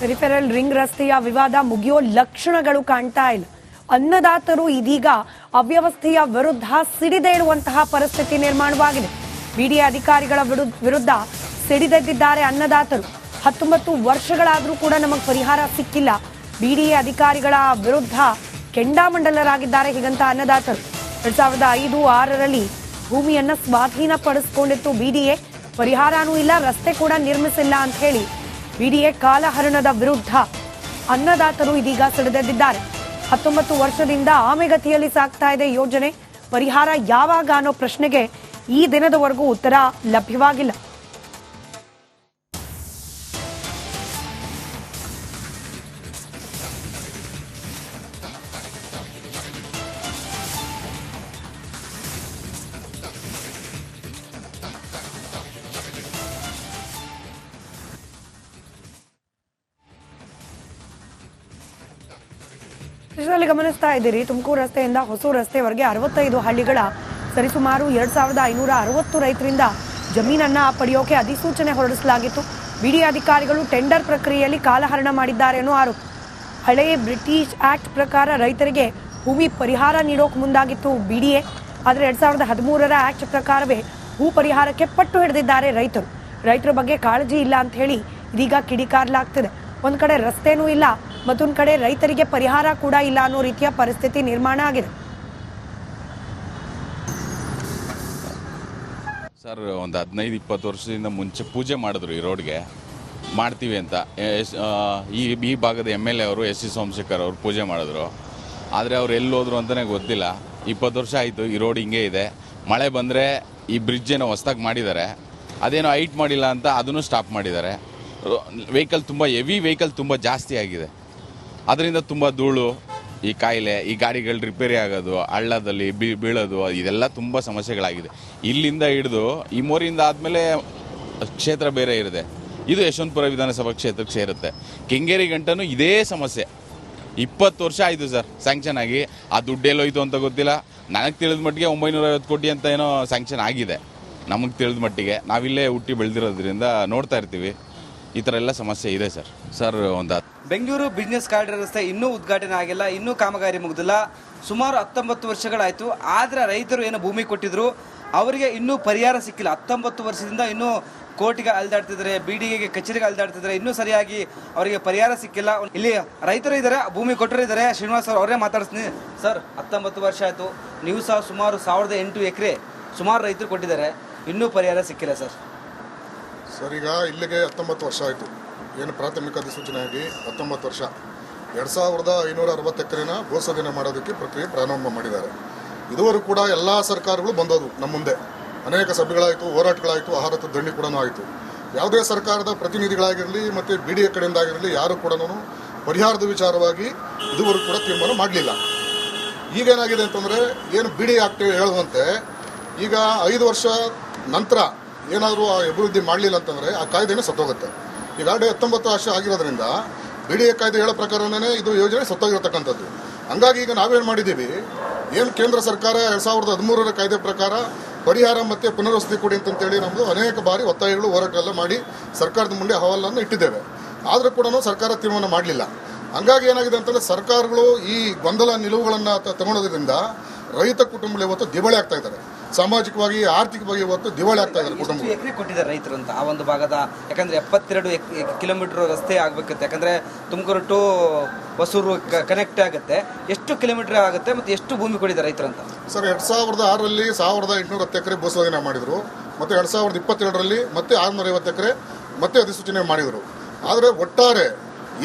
Peripheral ring ರಸ್ತೆಯ ವಿವಾದ ಮುಗಿಯೋ ಲಕ್ಷಣಗಳು ಕಾಣ್ತಾ ಇಲ್ಲ. ಅನ್ನದಾತರು ಇದೀಗ ಅವ್ಯವಸ್ಥೆಯ ವಿರುದ್ಧ ಸಿಡಿದೇಳುವಂತಹ ಪರಿಸ್ಥಿತಿ ನಿರ್ಮಾಣವಾಗಿದೆ. ಬಿಡಿಎ ಅಧಿಕಾರಿಗಳ ವಿರು- ವಿರುದ್ಧ ಸಿಡಿದೆದ್ದಿದ್ದಾರೆ ಅನ್ನದಾತರು. ಹತ್ತೊಂಬತ್ತು ವರ್ಷಗಳಾದರೂ ಕೂಡ ನಮಗೆ ಪರಿಹಾರ ಸಿಕ್ಕಿಲ್ಲ. ಬಿಡಿಎ ಅಧಿಕಾರಿಗಳ ವಿರುದ್ಧ ಕೆಂಡಾಮಂಡಲರಾಗಿದ್ದಾರೆ ಹೀಗಂತ ಅನ್ನದಾತರು. ಎರಡ್ ಸಾವಿರದ ಐದು, ಆರರಲ್ಲಿ ಭೂಮಿಯನ್ನ ಸ್ವಾಧೀನಪಡಿಸಿಕೊಂಡಿತ್ತು ಬಿಡಿಎ. ಪರಿಹಾರನೂ ಇಲ್ಲ, ರಸ್ತೆ ಕೂಡ ನಿರ್ಮಿಸಿಲ್ಲ ಅಂತ ಹೇಳಿ ಬಿಡಿಎ ಕಾಲಹರಣದ ವಿರುದ್ಧ ಅನ್ನದಾತರು ಇದೀಗ ಸಿಡಿದೆದ್ದಿದ್ದಾರೆ ಹತ್ತೊಂಬತ್ತು ವರ್ಷದಿಂದ ಆಮೆಗತಿಯಲ್ಲಿ ಸಾಗ್ತಾ ಇದೆ ಯೋಜನೆ. ಪರಿಹಾರ ಯಾವಾಗ ಅನ್ನೋ ಪ್ರಶ್ನೆಗೆ ಈ ದಿನದವರೆಗೂ ಉತ್ತರ ಲಭ್ಯವಾಗಿಲ್ಲ. ದೃಶ್ಯದಲ್ಲಿ ಗಮನಿಸ್ತಾ ಇದ್ದೀರಿ. ತುಮಕೂರು ರಸ್ತೆಯಿಂದ ಹೊಸೂರು ರಸ್ತೆವರೆಗೆ ಅರವತ್ತೈದು ಹಳ್ಳಿಗಳ ಸರಿಸುಮಾರು ಎರಡ್ ಸಾವಿರದ ಐನೂರ ಅರವತ್ತು ರೈತರಿಂದ ಜಮೀನನ್ನ ಪಡೆಯೋಕೆ ಅಧಿಸೂಚನೆ ಹೊರಡಿಸಲಾಗಿತ್ತು. ಬಿಡಿ ಅಧಿಕಾರಿಗಳು ಟೆಂಡರ್ ಪ್ರಕ್ರಿಯೆಯಲ್ಲಿ ಕಾಲಹರಣ ಮಾಡಿದ್ದಾರೆ ಅನ್ನೋ ಆರೋಪ. ಹಳೆಯ ಬ್ರಿಟಿಷ್ ಆಕ್ಟ್ ಪ್ರಕಾರ ರೈತರಿಗೆ ಭೂಮಿ ಪರಿಹಾರ ನೀಡೋಕೆ ಮುಂದಾಗಿತ್ತು ಬಿಡಿಎ. ಆದರೆ ಎರಡು ಸಾವಿರದ ಹದಿಮೂರರ ಆಕ್ಟ್ ಪ್ರಕಾರವೇ ಭೂ ಪರಿಹಾರಕ್ಕೆ ಪಟ್ಟು ಹಿಡಿದಿದ್ದಾರೆ ರೈತರು. ರೈತರ ಬಗ್ಗೆ ಕಾಳಜಿ ಇಲ್ಲ ಅಂತ ಹೇಳಿ ಇದೀಗ ಕಿಡಿಕಾರ್ಲಾಗ್ತಿದೆ. ಒಂದು ಕಡೆ ರಸ್ತೆನೂ ಇಲ್ಲ ಮತ್ತೊಂದ್ ಕಡೆ ರೈತರಿಗೆ ಪರಿಹಾರ ಕೂಡ ಇಲ್ಲ ಅನ್ನೋ ರೀತಿಯ ಪರಿಸ್ಥಿತಿ ನಿರ್ಮಾಣ ಆಗಿದೆ. ಸರ್, ಒಂದು ಹದಿನೈದು, ಇಪ್ಪತ್ತು ವರ್ಷದಿಂದ ಮುಂಚೆ ಪೂಜೆ ಮಾಡಿದ್ರು ಈ ರೋಡ್ಗೆ. ಮಾಡ್ತೀವಿ ಅಂತ. ಈ ಈ ಭಾಗದ ಎಂ ಎಲ್ ಎ ಅವರು, ಎಸ್ ಸಿ ಸೋಮಶೇಖರ್ ಅವರು ಪೂಜೆ ಮಾಡಿದ್ರು. ಆದರೆ ಅವ್ರು ಎಲ್ಲಿ ಹೋದ್ರು ಅಂತಲೇ ಗೊತ್ತಿಲ್ಲ. ಇಪ್ಪತ್ತು ವರ್ಷ ಆಯಿತು, ಈ ರೋಡ್ ಹಿಂಗೆ ಇದೆ. ಮಳೆ ಬಂದರೆ ಈ ಬ್ರಿಡ್ಜ್ ಏನೋ ಹೊಸ್ದಾಗಿ ಮಾಡಿದ್ದಾರೆ. ಅದೇನೋ ಹೈಟ್ ಮಾಡಿಲ್ಲ ಅಂತ ಅದನ್ನು ಸ್ಟಾಪ್ ಮಾಡಿದ್ದಾರೆ. ವೆಹಿಕಲ್ ತುಂಬ ಹೆವಿ ವೆಹಿಕಲ್ ತುಂಬ ಜಾಸ್ತಿ ಆಗಿದೆ. ಅದರಿಂದ ತುಂಬ ಧೂಳು, ಈ ಕಾಯಿಲೆ, ಈ ಗಾಡಿಗಳು ರಿಪೇರಿ ಆಗೋದು, ಹಳ್ಳದಲ್ಲಿ ಬೀ, ಬೀಳೋದು, ಇದೆಲ್ಲ ತುಂಬ ಸಮಸ್ಯೆಗಳಾಗಿದೆ. ಇಲ್ಲಿಂದ ಹಿಡಿದು ಈ ಮೋರಿಯಿಂದ ಆದಮೇಲೆ ಕ್ಷೇತ್ರ ಬೇರೆ ಇರುತ್ತೆ. ಇದು ಯಶವಂತಪುರ ವಿಧಾನಸಭಾ ಕ್ಷೇತ್ರಕ್ಕೆ ಸೇರುತ್ತೆ. ಕೆಂಗೇರಿ ಗಂಟನೂ ಇದೇ ಸಮಸ್ಯೆ. ಇಪ್ಪತ್ತು ವರ್ಷ ಆಯಿತು ಸರ್ ಸ್ಯಾಂಕ್ಷನ್ ಆಗಿ. ಆ ದುಡ್ಡು ಎಲ್ಲೋಯ್ತು ಅಂತ ಗೊತ್ತಿಲ್ಲ. ನನಗೆ ತಿಳಿದ ಮಟ್ಟಿಗೆ ಒಂಬೈನೂರ ಐವತ್ತು ಕೋಟಿ ಅಂತ ಏನೋ ಸ್ಯಾಂಕ್ಷನ್ ಆಗಿದೆ. ನಮಗೆ ತಿಳಿದ ಮಟ್ಟಿಗೆ. ನಾವಿಲ್ಲೇ ಹುಟ್ಟಿ ಬೆಳೆದಿರೋದ್ರಿಂದ ನೋಡ್ತಾ ಇರ್ತೀವಿ. ಈ ಥರ ಎಲ್ಲ ಸಮಸ್ಯೆ ಇದೆ ಸರ್. ಸರ್, ಒಂದು ಬೆಂಗಳೂರು ಬಿಸ್ನೆಸ್ ಕಾರ್ಡ್ ರಸ್ತೆ ಇನ್ನೂ ಉದ್ಘಾಟನೆ ಆಗಿಲ್ಲ, ಇನ್ನೂ ಕಾಮಗಾರಿ ಮುಗಿದಿಲ್ಲ. ಸುಮಾರು ಹತ್ತೊಂಬತ್ತು ವರ್ಷಗಳಾಯಿತು, ಆದರೆ ರೈತರು ಏನು ಭೂಮಿ ಕೊಟ್ಟಿದ್ರು, ಅವರಿಗೆ ಇನ್ನೂ ಪರಿಹಾರ ಸಿಕ್ಕಿಲ್ಲ. ಹತ್ತೊಂಬತ್ತು ವರ್ಷದಿಂದ ಇನ್ನೂ ಕೋರ್ಟಿಗೆ ಅಲ್ದಾಡ್ತಿದ್ದಾರೆ ಬಿ ಕಚೇರಿಗೆ ಅಲ್ದಾಡ್ತಿದ್ದಾರೆ, ಇನ್ನೂ ಸರಿಯಾಗಿ ಅವರಿಗೆ ಪರಿಹಾರ ಸಿಕ್ಕಿಲ್ಲ. ಇಲ್ಲಿ ರೈತರು ಇದ್ದಾರೆ, ಭೂಮಿ ಕೊಟ್ಟರು ಇದ್ದಾರೆ. ಶ್ರೀನಿವಾಸ್ ಅವರು ಅವರೇ ಮಾತಾಡ್ತೀನಿ ಸರ್, ಹತ್ತೊಂಬತ್ತು ವರ್ಷ ಆಯಿತು, ನೀವು ಸಹ ಸುಮಾರು ಸಾವಿರದ ಎಂಟು ಎಕರೆ ಸುಮಾರು ರೈತರು ಕೊಟ್ಟಿದ್ದಾರೆ, ಇನ್ನೂ ಪರಿಹಾರ ಸಿಕ್ಕಿಲ್ಲ ಸರ್. ಸರ್, ಈಗ ಇಲ್ಲಿಗೆ ಹತ್ತೊಂಬತ್ತು ವರ್ಷ ಆಯಿತು. ಏನು ಪ್ರಾಥಮಿಕ ಅಧಿಸೂಚನೆ ಆಗಿ ಹತ್ತೊಂಬತ್ತು ವರ್ಷ. ಎರಡು ಸಾವಿರದ ಐನೂರ ಅರವತ್ತು ಎಕರೆನ ಭೂಸ್ವಾಧೀನ ಮಾಡೋದಕ್ಕೆ ಪ್ರಕ್ರಿಯೆ ಪ್ರಾರಂಭ ಮಾಡಿದ್ದಾರೆ. ಇದುವರೆಗೂ ಕೂಡ ಎಲ್ಲ ಸರ್ಕಾರಗಳು ಬಂದೋದು ನಮ್ಮ ಮುಂದೆ. ಅನೇಕ ಸಭೆಗಳಾಯಿತು, ಹೋರಾಟಗಳಾಯಿತು ಆಹಾರದ ದಂಡಿ ಕೂಡ ಆಯಿತು. ಯಾವುದೇ ಸರ್ಕಾರದ ಪ್ರತಿನಿಧಿಗಳಾಗಿರಲಿ ಮತ್ತು ಬಿ ಡಿ ಎ ಕಡೆಯಿಂದಾಗಿರಲಿ ಯಾರು ಕೂಡ ಪರಿಹಾರದ ವಿಚಾರವಾಗಿ ಇದುವರೆಗೂ ಕೂಡ ತೀರ್ಮಾನ ಮಾಡಲಿಲ್ಲ. ಈಗೇನಾಗಿದೆ ಅಂತಂದರೆ ಏನು ಬಿ ಡಿ ಆಗ್ತೇವೆ ಹೇಳುವಂತೆ ಈಗ ಐದು ವರ್ಷ ನಂತರ ಏನಾದರೂ ಆ ಅಭಿವೃದ್ಧಿ ಮಾಡಲಿಲ್ಲ ಅಂತಂದರೆ ಆ ಕಾಯ್ದೆನೇ ಸತ್ತೋಗುತ್ತೆ. ಈಗಾಗಲೇ ಹತ್ತೊಂಬತ್ತು ವರ್ಷ ಆಗಿರೋದ್ರಿಂದ ಬಿಡಿ ಕಾಯ್ದೆ ಹೇಳೋ ಪ್ರಕಾರನೇ ಇದು ಯೋಜನೆ ಸತ್ತೋಗಿರತಕ್ಕಂಥದ್ದು. ಹಂಗಾಗಿ ಈಗ ನಾವೇನು ಮಾಡಿದ್ದೀವಿ, ಏನು ಕೇಂದ್ರ ಸರ್ಕಾರ ಎರಡು ಸಾವಿರದ ಹದಿಮೂರರ ಕಾಯ್ದೆ ಪ್ರಕಾರ ಪರಿಹಾರ ಮತ್ತು ಪುನರ್ವಸತಿ ಕೊಡಿ ಅಂತಂತೇಳಿ ನಮ್ಮದು ಅನೇಕ ಬಾರಿ ಒತ್ತಾಯಗಳು, ಹೋರಾಟಗಳೆಲ್ಲ ಮಾಡಿ ಸರ್ಕಾರದ ಮುಂದೆ ಅಹವಾಲನ್ನು ಇಟ್ಟಿದ್ದೇವೆ. ಆದರೂ ಕೂಡ ಸರ್ಕಾರ ತೀರ್ಮಾನ ಮಾಡಲಿಲ್ಲ. ಹಂಗಾಗಿ ಏನಾಗಿದೆ ಅಂತಂದರೆ ಸರ್ಕಾರಗಳು ಈ ಗೊಂದಲ ನಿಲುವುಗಳನ್ನು ತಗೊಳ್ಳೋದ್ರಿಂದ ರೈತ ಕುಟುಂಬಗಳು ಇವತ್ತು ದಿಬಳಿ ಆಗ್ತಾ ಇದ್ದಾರೆ. ಸಾಮಾಜಿಕವಾಗಿ ಆರ್ಥಿಕವಾಗಿ ಇವತ್ತು ದಿವಾಳಿ ಆಗ್ತಾ ಇದ್ದಾರೆ ಕುಟುಂಬ ಎಕರೆ ಕೊಟ್ಟಿದ್ದಾರೆ ರೈತರು ಅಂತ ಆ ಒಂದು ಭಾಗದ ಯಾಕಂದ್ರೆ ಎಪ್ಪತ್ತೆರಡು ಕಿಲೋಮೀಟರ್ ರಸ್ತೆ ಆಗ್ಬೇಕಿತ್ತು ಯಾಕಂದ್ರೆ ತುಮಕೂರು ಟು ಹೊಸೂರು ಕನೆಕ್ಟ್ ಆಗುತ್ತೆ. ಎಷ್ಟು ಕಿಲೋಮೀಟರ್ ಆಗುತ್ತೆ ಮತ್ತೆ ಎಷ್ಟು ಭೂಮಿ ಕೊಟ್ಟಿದ್ದಾರೆ ರೈತರು ಅಂತ? ಸರ್ ಎರಡು ಸಾವಿರದ ಆರರಲ್ಲಿ ಸಾವಿರದ ಎಂಟುನೂರ ಹತ್ತು ಎಕರೆ ಭೂಸ್ವಾಧೀನ ಮಾಡಿದರು. ಮತ್ತು ಎರಡು ಸಾವಿರದ ಇಪ್ಪತ್ತೆರಡರಲ್ಲಿ ಮತ್ತೆ ಆರುನೂರ ಐವತ್ತು ಎಕರೆ ಮತ್ತೆ ಅಧಿಸೂಚನೆ ಮಾಡಿದರು. ಆದರೆ ಒಟ್ಟಾರೆ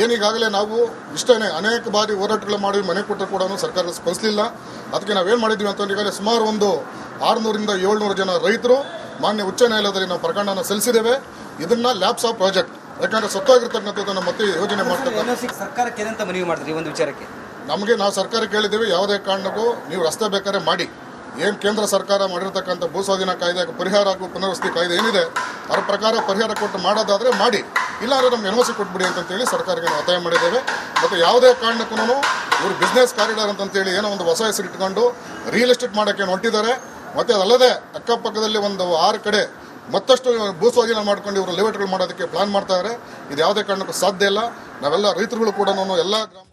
ಏನೀಗಾಗಲೇ ನಾವು ಇಷ್ಟೇ ಅನೇಕ ಬಾರಿ ಹೋರಾಟಗಳು ಮಾಡಿ ಮನೆ ಕೊಟ್ಟರು ಕೂಡ ಸರ್ಕಾರ ಸ್ಪಂದಿಸಲಿಲ್ಲ. ಅದಕ್ಕೆ ನಾವೇನು ಮಾಡಿದ್ವಿ ಅಂತಂದ್ರೆ ಈಗಾಗಲೇ ಸುಮಾರು ಒಂದು ಆರುನೂರಿಂದ ಏಳ್ನೂರು ಜನ ರೈತರು ಮಾನ್ಯ ಉಚ್ಚ ನ್ಯಾಯಾಲಯದಲ್ಲಿ ನಾವು ಪ್ರಕರಣನ ಸಲ್ಲಿಸಿದ್ದೇವೆ. ಇದನ್ನ ಲ್ಯಾಬ್ಸ್ ಆಫ್ ಪ್ರಾಜೆಕ್ಟ್. ಯಾಕಂದ್ರೆ ಸತ್ತೋಗಿರ್ತಕ್ಕಂಥದ್ದನ್ನು ಮತ್ತೆ ಯೋಜನೆ ಮಾಡ್ತಕ್ಕಂಥ ಸರ್ಕಾರಕ್ಕೆ ಏನಂತ ಮನವಿ ಮಾಡ್ತಾರೆ ಒಂದು ವಿಚಾರಕ್ಕೆ? ನಮಗೆ ನಾವು ಸರ್ಕಾರ ಕೇಳಿದ್ದೀವಿ ಯಾವುದೇ ಕಾರಣಕ್ಕೂ ನೀವು ರಸ್ತೆ ಬೇಕಾದ್ರೆ ಮಾಡಿ. ಏನು ಕೇಂದ್ರ ಸರ್ಕಾರ ಮಾಡಿರ್ತಕ್ಕಂಥ ಭೂಸ್ವಾಧೀನ ಕಾಯ್ದೆ ಪರಿಹಾರ ಹಾಗೂ ಪುನರ್ವಸತಿ ಕಾಯ್ದೆ ಏನಿದೆ ಅದರ ಪ್ರಕಾರ ಪರಿಹಾರ ಕೊಟ್ಟು ಮಾಡೋದಾದರೆ ಮಾಡಿ. ಇಲ್ಲಾಂದ್ರೆ ನಮ್ಗೆ ಸಿ ಕೊಟ್ಬಿಡಿ ಅಂತಂತೇಳಿ ಸರ್ಕಾರಕ್ಕೆ ನಾವು ಒತ್ತಾಯ ಮಾಡಿದ್ದೇವೆ. ಮತ್ತು ಯಾವುದೇ ಕಾರಣಕ್ಕೂ ಇವರು ಬಿಸ್ನೆಸ್ ಕಾರಿಡಾರ್ ಅಂತಂತೇಳಿ ಏನೋ ಒಂದು ಹೊಸ ಹೆಸರು ಇಟ್ಕೊಂಡು ರಿಯಲ್ ಎಸ್ಟೇಟ್ ಮಾಡೋಕ್ಕೆ ಹೊಂಟಿದ್ದಾರೆ. ಮತ್ತು ಅದಲ್ಲದೆ ಅಕ್ಕಪಕ್ಕದಲ್ಲಿ ಒಂದು ಆರು ಕಡೆ ಮತ್ತಷ್ಟು ಭೂಸ್ವಾಧೀನ ಮಾಡ್ಕೊಂಡು ಇವರು ಲೇಔಟ್ಗಳು ಮಾಡೋದಕ್ಕೆ ಪ್ಲಾನ್ ಮಾಡ್ತಾ ಇದ್ದಾರೆ ಇದು ಯಾವುದೇ ಕಾರಣಕ್ಕೂ ಸಾಧ್ಯ ಇಲ್ಲ. ನಾವೆಲ್ಲ ರೈತರುಗಳು ಕೂಡ ಎಲ್ಲ ಗ್ರಾಮ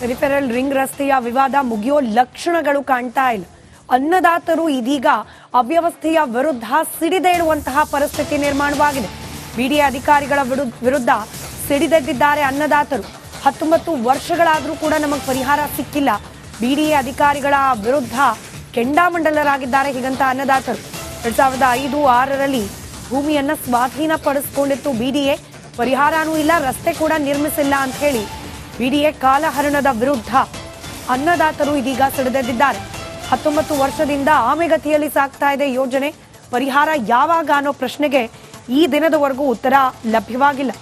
ಪೆರಿಫೆರಲ್ ರಿಂಗ್ ರಸ್ತೆಯ ವಿವಾದ ಮುಗಿಯೋ ಲಕ್ಷಣಗಳು ಕಾಣ್ತಾ ಇಲ್ಲ. ಅನ್ನದಾತರು ಇದೀಗ ಅವ್ಯವಸ್ಥೆಯ ವಿರುದ್ಧ ಸಿಡಿದೇಳುವಂತಹ ಪರಿಸ್ಥಿತಿ ನಿರ್ಮಾಣವಾಗಿದೆ. ಬಿಡಿಎ ಅಧಿಕಾರಿಗಳ ವಿರು- ವಿರುದ್ಧ ಸಿಡಿದೆದ್ದಿದ್ದಾರೆ ಅನ್ನದಾತರು. ಹತ್ತೊಂಬತ್ತು ವರ್ಷಗಳಾದರೂ ಕೂಡ ನಮಗೆ ಪರಿಹಾರ ಸಿಕ್ಕಿಲ್ಲ. ಬಿಡಿಎ ಅಧಿಕಾರಿಗಳ ವಿರುದ್ಧ ಕೆಂಡಾಮಂಡಲರಾಗಿದ್ದಾರೆ ಹೀಗಂತ ಅನ್ನದಾತರು. ಎರಡ್ ಸಾವಿರದ ಐದು ಆರರಲ್ಲಿ ಭೂಮಿಯನ್ನ ಸ್ವಾಧೀನಪಡಿಸಿಕೊಂಡಿತ್ತು ಬಿಡಿಎ. ಪರಿಹಾರನೂ ಇಲ್ಲ, ರಸ್ತೆ ಕೂಡ ನಿರ್ಮಿಸಿಲ್ಲ ಅಂತ ಹೇಳಿ ಬಿಡಿಎ ಕಾಲಹರಣದ ವಿರುದ್ಧ ಅನ್ನದಾತರು ಇದೀಗ ಸಿಡಿದೆದ್ದಿದ್ದಾರೆ ಹತ್ತೊಂಬತ್ತು ವರ್ಷದಿಂದ ಆಮೆಗತಿಯಲ್ಲಿ ಸಾಗ್ತಾ ಇದೆ ಯೋಜನೆ. ಪರಿಹಾರ ಯಾವಾಗ ಅನ್ನೋ ಪ್ರಶ್ನೆಗೆ ಈ ದಿನದವರೆಗೂ ಉತ್ತರ ಲಭ್ಯವಾಗಿಲ್ಲ.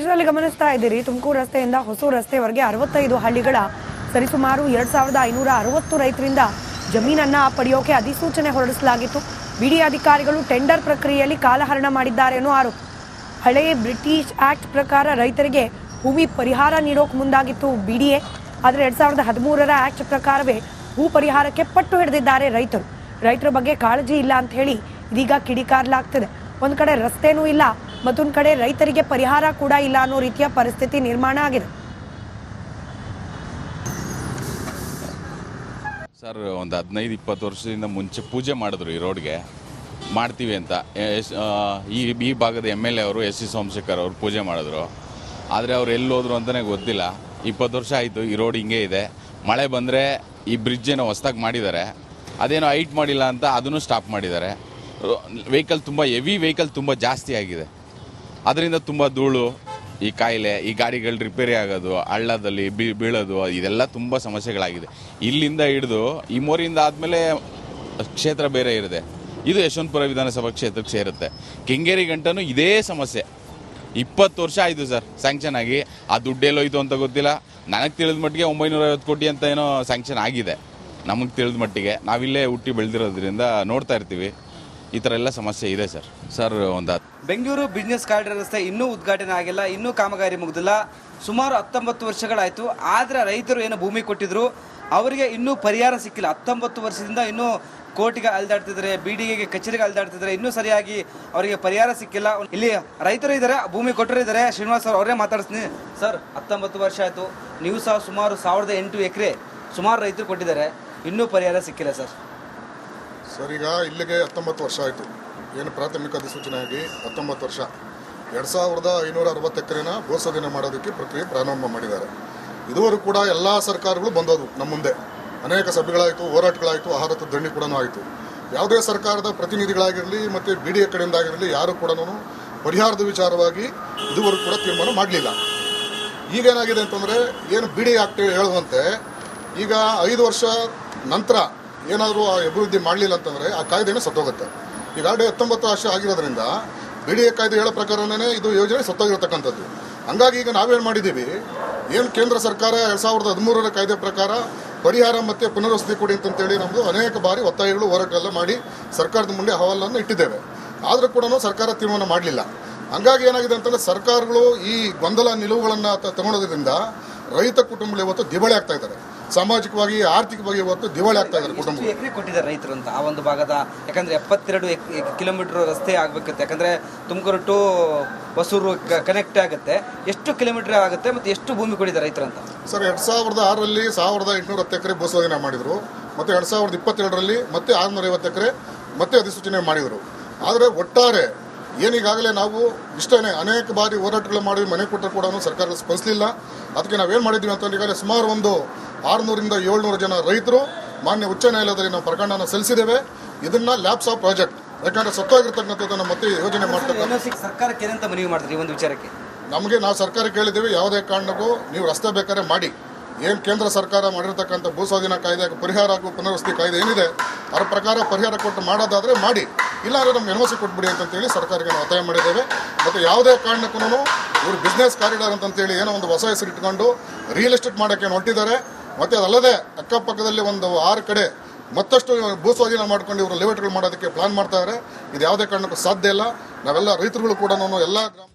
ಇದರಲ್ಲಿ ಗಮನಿಸ್ತಾ ಇದ್ದೀರಿ. ತುಮಕೂರು ರಸ್ತೆಯಿಂದ ಹೊಸೂರು ರಸ್ತೆವರೆಗೆ ಅರವತ್ತೈದು ಹಳ್ಳಿಗಳ ಸರಿಸುಮಾರು ಎರಡ್ ಸಾವಿರದ ಐನೂರ ಅರವತ್ತು ರೈತರಿಂದ ಜಮೀನನ್ನ ಪಡೆಯೋಕೆ ಅಧಿಸೂಚನೆ ಹೊರಡಿಸಲಾಗಿತ್ತು. ಬಿಡಿ ಅಧಿಕಾರಿಗಳು ಟೆಂಡರ್ ಪ್ರಕ್ರಿಯೆಯಲ್ಲಿ ಕಾಲಹರಣ ಮಾಡಿದ್ದಾರೆ ಅನ್ನೋ ಆರೋಪ. ಹಳೆಯ ಬ್ರಿಟಿಷ್ ಆಕ್ಟ್ ಪ್ರಕಾರ ರೈತರಿಗೆ ಭೂಮಿ ಪರಿಹಾರ ನೀಡೋಕೆ ಮುಂದಾಗಿತ್ತು ಬಿಡಿಎ. ಆದರೆ ಎರಡ್ ಸಾವಿರದ ಹದಿಮೂರರ ಆಕ್ಟ್ ಪ್ರಕಾರವೇ ಭೂ ಪರಿಹಾರಕ್ಕೆ ಪಟ್ಟು ಹಿಡಿದಿದ್ದಾರೆ ರೈತರು. ರೈತರ ಬಗ್ಗೆ ಕಾಳಜಿ ಇಲ್ಲ ಅಂತ ಹೇಳಿ ಇದೀಗ ಕಿಡಿಕಾರ್ಲಾಗ್ತಿದೆ. ಒಂದು ಕಡೆ ರಸ್ತೆನೂ ಇಲ್ಲ ಮತ್ತೊಂದ್ ಕಡೆ ರೈತರಿಗೆ ಪರಿಹಾರ ಕೂಡ ಇಲ್ಲ ಅನ್ನೋ ರೀತಿಯ ಪರಿಸ್ಥಿತಿ ನಿರ್ಮಾಣ ಆಗಿದೆ. ಸರ್, ಒಂದು ಹದಿನೈದು, ಇಪ್ಪತ್ತು ವರ್ಷದಿಂದ ಮುಂಚೆ ಪೂಜೆ ಮಾಡಿದ್ರು ಈ ರೋಡ್ಗೆ. ಮಾಡ್ತೀವಿ ಅಂತ. ಈ ಈ ಭಾಗದ ಎಂ ಎಲ್ ಎ ಅವರು, ಎಸ್ ಸಿ ಸೋಮಶೇಖರ್ ಅವರು ಪೂಜೆ ಮಾಡಿದ್ರು. ಆದರೆ ಅವ್ರು ಎಲ್ಲಿ ಹೋದ್ರು ಅಂತಲೇ ಗೊತ್ತಿಲ್ಲ. ಇಪ್ಪತ್ತು ವರ್ಷ ಆಯಿತು, ಈ ರೋಡ್ ಹಿಂಗೆ ಇದೆ. ಮಳೆ ಬಂದರೆ ಈ ಬ್ರಿಡ್ಜ್ ಏನೋ ಹೊಸ್ದಾಗಿ ಮಾಡಿದ್ದಾರೆ. ಅದೇನೋ ಹೈಟ್ ಮಾಡಿಲ್ಲ ಅಂತ ಅದನ್ನು ಸ್ಟಾಪ್ ಮಾಡಿದ್ದಾರೆ. ವೆಹಿಕಲ್ ತುಂಬ ಹೆವಿ ವೆಹಿಕಲ್ ತುಂಬ ಜಾಸ್ತಿ ಆಗಿದೆ. ಅದರಿಂದ ತುಂಬ ಧೂಳು, ಈ ಕಾಯಿಲೆ, ಈ ಗಾಡಿಗಳು ರಿಪೇರಿ ಆಗೋದು, ಹಳ್ಳದಲ್ಲಿ ಬೀ, ಬೀಳೋದು, ಇದೆಲ್ಲ ತುಂಬ ಸಮಸ್ಯೆಗಳಾಗಿದೆ. ಇಲ್ಲಿಂದ ಹಿಡಿದು, ಈ ಮೋರಿಯಿಂದ ಆದಮೇಲೆ ಕ್ಷೇತ್ರ ಬೇರೆ ಇರುತ್ತೆ. ಇದು ಯಶವಂತಪುರ ವಿಧಾನಸಭಾ ಕ್ಷೇತ್ರಕ್ಕೆ ಸೇರುತ್ತೆ. ಕೆಂಗೇರಿ ಗಂಟನೂ ಇದೇ ಸಮಸ್ಯೆ. ಇಪ್ಪತ್ತು ವರ್ಷ ಆಯಿತು ಸರ್ ಸ್ಯಾಂಕ್ಷನ್ ಆಗಿ. ಆ ದುಡ್ಡೆಲ್ಲೋಯ್ತು ಅಂತ ಗೊತ್ತಿಲ್ಲ. ನನಗೆ ತಿಳಿದ ಮಟ್ಟಿಗೆ ಒಂಬೈನೂರ ಐವತ್ತು ಕೋಟಿ ಅಂತ ಏನೋ ಸ್ಯಾಂಕ್ಷನ್ ಆಗಿದೆ. ನಮಗೆ ತಿಳಿದ ಮಟ್ಟಿಗೆ. ನಾವಿಲ್ಲೇ ಹುಟ್ಟಿ ಬೆಳೆದಿರೋದ್ರಿಂದ ನೋಡ್ತಾ ಇರ್ತೀವಿ. ಈ ಥರ ಎಲ್ಲ ಸಮಸ್ಯೆ ಇದೆ ಸರ್. ಸರ್, ಒಂದು ಬೆಂಗಳೂರು ಬಿಸ್ನೆಸ್ ಕಾರಿಡಾರ್ ರಸ್ತೆ ಇನ್ನೂ ಉದ್ಘಾಟನೆ ಆಗಿಲ್ಲ, ಇನ್ನೂ ಕಾಮಗಾರಿ ಮುಗಿದಿಲ್ಲ. ಸುಮಾರು ಹತ್ತೊಂಬತ್ತು ವರ್ಷಗಳಾಯಿತು, ಆದರೆ ರೈತರು ಏನು ಭೂಮಿ ಕೊಟ್ಟಿದ್ರು, ಅವರಿಗೆ ಇನ್ನೂ ಪರಿಹಾರ ಸಿಕ್ಕಿಲ್ಲ. ಹತ್ತೊಂಬತ್ತು ವರ್ಷದಿಂದ ಇನ್ನೂ ಕೋರ್ಟಿಗೆ ಅಲ್ದಾಡ್ತಿದ್ದಾರೆ ಬಿಡಿಗೆ ಕಚೇರಿಗೆ ಅಲ್ದಾಡ್ತಿದ್ದಾರೆ, ಇನ್ನೂ ಸರಿಯಾಗಿ ಅವರಿಗೆ ಪರಿಹಾರ ಸಿಕ್ಕಿಲ್ಲ. ಇಲ್ಲಿ ರೈತರು ಇದ್ದಾರೆ ಭೂಮಿ ಕೊಟ್ಟರು ಇದ್ದಾರೆ ಶ್ರೀನಿವಾಸ್ ಸರ್ ಅವರೇ ಮಾತಾಡ್ತೀನಿ ಸರ್, ಹತ್ತೊಂಬತ್ತು ವರ್ಷ ಆಯಿತು, ನೀವು ಸಹ ಸುಮಾರು ಸಾವಿರದ ಎಂಟು ಎಕರೆ ಸುಮಾರು ರೈತರು ಕೊಟ್ಟಿದ್ದಾರೆ, ಇನ್ನೂ ಪರಿಹಾರ ಸಿಕ್ಕಿಲ್ಲ ಸರ್. ಸರ್, ಈಗ ಇಲ್ಲಿಗೆ ಹತ್ತೊಂಬತ್ತು ವರ್ಷ ಆಯಿತು. ಏನು ಪ್ರಾಥಮಿಕ ಅಧಿಸೂಚನೆ ಆಗಿ ಹತ್ತೊಂಬತ್ತು ವರ್ಷ. ಎರಡು ಸಾವಿರದ ಐನೂರ ಅರವತ್ತು ಎಕರೆನ ಭೂಸ್ವಾಧೀನ ಮಾಡೋದಕ್ಕೆ ಪ್ರಕ್ರಿಯೆ ಪ್ರಾರಂಭ ಮಾಡಿದ್ದಾರೆ. ಇದುವರೆಗೂ ಕೂಡ ಎಲ್ಲ ಸರ್ಕಾರಗಳು ಬಂದೋದು ನಮ್ಮ ಮುಂದೆ. ಅನೇಕ ಸಭೆಗಳಾಯಿತು, ಹೋರಾಟಗಳಾಯಿತು ಆಹಾರದ ದಂಡಿ ಕೂಡ ಆಯಿತು. ಯಾವುದೇ ಸರ್ಕಾರದ ಪ್ರತಿನಿಧಿಗಳಾಗಿರಲಿ ಮತ್ತು ಬಿ ಡಿ ಎ ಕಡೆಯಿಂದ ಆಗಿರಲಿ ಯಾರು ಕೂಡ ಪರಿಹಾರದ ವಿಚಾರವಾಗಿ ಇದುವರೆಗೂ ಕೂಡ ತೀರ್ಮಾನ ಮಾಡಲಿಲ್ಲ. ಈಗೇನಾಗಿದೆ ಅಂತಂದರೆ, ಏನು ಬಿಡಿ ಆಕ್ಟ್ ಹೇಳುವಂತೆ, ಈಗ ಐದು ವರ್ಷ ನಂತರ ಏನಾದರೂ ಆ ಅಭಿವೃದ್ಧಿ ಮಾಡಲಿಲ್ಲ ಅಂತಂದರೆ ಆ ಕಾಯ್ದೆನೇ ಸತ್ತೋಗುತ್ತೆ. ಈಗಾಗಲೇ ಹತ್ತೊಂಬತ್ತು ವರ್ಷ ಆಗಿರೋದ್ರಿಂದ ಬಿಡಿ ಕಾಯ್ದೆ ಹೇಳೋ ಪ್ರಕಾರನೇ ಇದು ಯೋಜನೆ ಸತ್ತೋಗಿರತಕ್ಕಂಥದ್ದು. ಹಂಗಾಗಿ ಈಗ ನಾವೇನು ಮಾಡಿದ್ದೀವಿ, ಏನು ಕೇಂದ್ರ ಸರ್ಕಾರ ಎರಡು ಸಾವಿರದ ಹದಿಮೂರರ ಕಾಯ್ದೆ ಪ್ರಕಾರ ಪರಿಹಾರ ಮತ್ತು ಪುನರ್ವಸತಿ ಕೊಡಿ ಅಂತಂತೇಳಿ ನಮ್ಮದು ಅನೇಕ ಬಾರಿ ಒತ್ತಾಯಗಳು ಹೋರಾಟ ಎಲ್ಲ ಮಾಡಿ ಸರ್ಕಾರದ ಮುಂದೆ ಅಹವಾಲನ್ನು ಇಟ್ಟಿದ್ದೇವೆ. ಆದರೂ ಕೂಡ ಸರ್ಕಾರ ತೀರ್ಮಾನ ಮಾಡಲಿಲ್ಲ. ಹಂಗಾಗಿ ಏನಾಗಿದೆ ಅಂತಂದ್ರೆ ಸರ್ಕಾರಗಳು ಈ ಗೊಂದಲ ನಿಲುವುಗಳನ್ನು ತಗೊಳೋದ್ರಿಂದ ರೈತ ಕುಟುಂಬಗಳು ಇವತ್ತು ದಿವಾಳಿ ಆಗ್ತಾ ಇದ್ದಾರೆ. ಸಾಮಾಜಿಕವಾಗಿ ಆರ್ಥಿಕವಾಗಿ ಇವತ್ತು ದಿವಾಳಿ ಆಗ್ತಾ ಇದ್ದಾರೆ ಕುಟುಂಬ ಎಕರೆ ಕೊಟ್ಟಿದ್ದಾರೆ ರೈತರು ಅಂತ? ಆ ಒಂದು ಭಾಗದ ಯಾಕಂದ್ರೆ ಎಪ್ಪತ್ತೆರಡು ಕಿಲೋಮೀಟರ್ ರಸ್ತೆ ಆಗ್ಬೇಕಿತ್ತು. ಯಾಕಂದ್ರೆ ತುಮಕೂರು ಟು ಹೊಸೂರು ಕನೆಕ್ಟ್ ಆಗುತ್ತೆ. ಎಷ್ಟು ಕಿಲೋಮೀಟರ್ ಆಗುತ್ತೆ ಮತ್ತೆ ಎಷ್ಟು ಭೂಮಿ ಕೊಟ್ಟಿದ್ದಾರೆ ರೈತರು ಅಂತ? ಸರ್ ಎರಡು ಸಾವಿರದ ಆರರಲ್ಲಿ ಸಾವಿರದ ಎಂಟುನೂರ ಹತ್ತು ಎಕರೆ ಭೂಸ್ವಾಧೀನ ಮಾಡಿದ್ರು. ಮತ್ತೆ ಎರಡು ಸಾವಿರದ ಇಪ್ಪತ್ತೆರಡರಲ್ಲಿ ಮತ್ತೆ ಆರುನೂರ ಐವತ್ತು ಎಕರೆ ಮತ್ತೆ ಅಧಿಸೂಚನೆ ಮಾಡಿದರು. ಆದರೆ ಒಟ್ಟಾರೆ ಏನೀಗಾಗಲೇ ನಾವು ಇಷ್ಟೇ ಅನೇಕ ಬಾರಿ ಹೋರಾಟಗಳು ಮಾಡಿ ಮನೆ ಕೊಟ್ಟರು ಕೂಡ ಸರ್ಕಾರ ಸ್ಪಂದಿಸಲಿಲ್ಲ. ಅದಕ್ಕೆ ನಾವೇನು ಮಾಡಿದ್ವಿ ಅಂತಂದ್ರೆ ಈಗಾಗಲೇ ಸುಮಾರು ಒಂದು ಆರುನೂರಿಂದ ಏಳ್ನೂರು ಜನ ರೈತರು ಮಾನ್ಯ ಉಚ್ಚ ನ್ಯಾಯಾಲಯದಲ್ಲಿ ನಾವು ಪ್ರಕರಣನ ಸಲ್ಲಿಸಿದ್ದೇವೆ. ಇದನ್ನ ಲ್ಯಾಬ್ಸ್ ಆಫ್ ಪ್ರಾಜೆಕ್ಟ್ ಯಾಕಂದ್ರೆ ಸತ್ತೋಗಿರ್ತಕ್ಕಂಥದ್ದನ್ನು ಮತ್ತೆ ಯೋಜನೆ ಮಾಡ್ತಕ್ಕಂಥ ಸರ್ಕಾರಕ್ಕೆ ಏನಂತ ಮನವಿ ಮಾಡ್ತಾರೆ ಒಂದು ವಿಚಾರಕ್ಕೆ? ನಮಗೆ ನಾವು ಸರ್ಕಾರ ಕೇಳಿದ್ದೀವಿ ಯಾವುದೇ ಕಾರಣಕ್ಕೂ ನೀವು ರಸ್ತೆ ಬೇಕಾದ್ರೆ ಮಾಡಿ. ಏನು ಕೇಂದ್ರ ಸರ್ಕಾರ ಮಾಡಿರ್ತಕ್ಕಂಥ ಭೂಸ್ವಾಧೀನ ಕಾಯ್ದೆ ಪರಿಹಾರ ಹಾಗೂ ಪುನರ್ವಸತಿ ಕಾಯ್ದೆ ಏನಿದೆ ಅದರ ಪ್ರಕಾರ ಪರಿಹಾರ ಕೊಟ್ಟು ಮಾಡೋದಾದರೆ ಮಾಡಿ. ಇಲ್ಲಾಂದರೆ ನಮ್ಗೆ ಎನ್ಒಸಿ ಕೊಟ್ಬಿಡಿ ಅಂತಂತೇಳಿ ಸರ್ಕಾರಕ್ಕೆ ನಾವು ಒತ್ತಾಯ ಮಾಡಿದ್ದೇವೆ. ಮತ್ತು ಯಾವುದೇ ಕಾರಣಕ್ಕೂ ಇವರು ಬಿಸ್ನೆಸ್ ಕಾರಿಡಾರ್ ಅಂತಂತೇಳಿ ಏನೋ ಒಂದು ಹೊಸ ಹೆಸರು ಇಟ್ಕೊಂಡು ರಿಯಲ್ ಎಸ್ಟೇಟ್ ಮಾಡೋಕ್ಕೆ ಹೊರಟಿದ್ದಾರೆ ಮತ್ತು ಅದಲ್ಲದೆ ಅಕ್ಕಪಕ್ಕದಲ್ಲಿ ಒಂದು ಆರು ಕಡೆ ಮತ್ತಷ್ಟು ಭೂ ಸ್ವಾಧೀನ ಮಾಡ್ಕೊಂಡು ಇವರು ಲೇಔಟ್ಗಳು ಮಾಡೋದಕ್ಕೆ ಪ್ಲಾನ್ ಮಾಡ್ತಾ ಇದ್ದಾರೆ ಇದು ಯಾವುದೇ ಕಾರಣಕ್ಕೂ ಸಾಧ್ಯ ಇಲ್ಲ. ನಾವೆಲ್ಲ ರೈತರುಗಳು ಕೂಡ ಎಲ್ಲ ಗ್ರಾಮ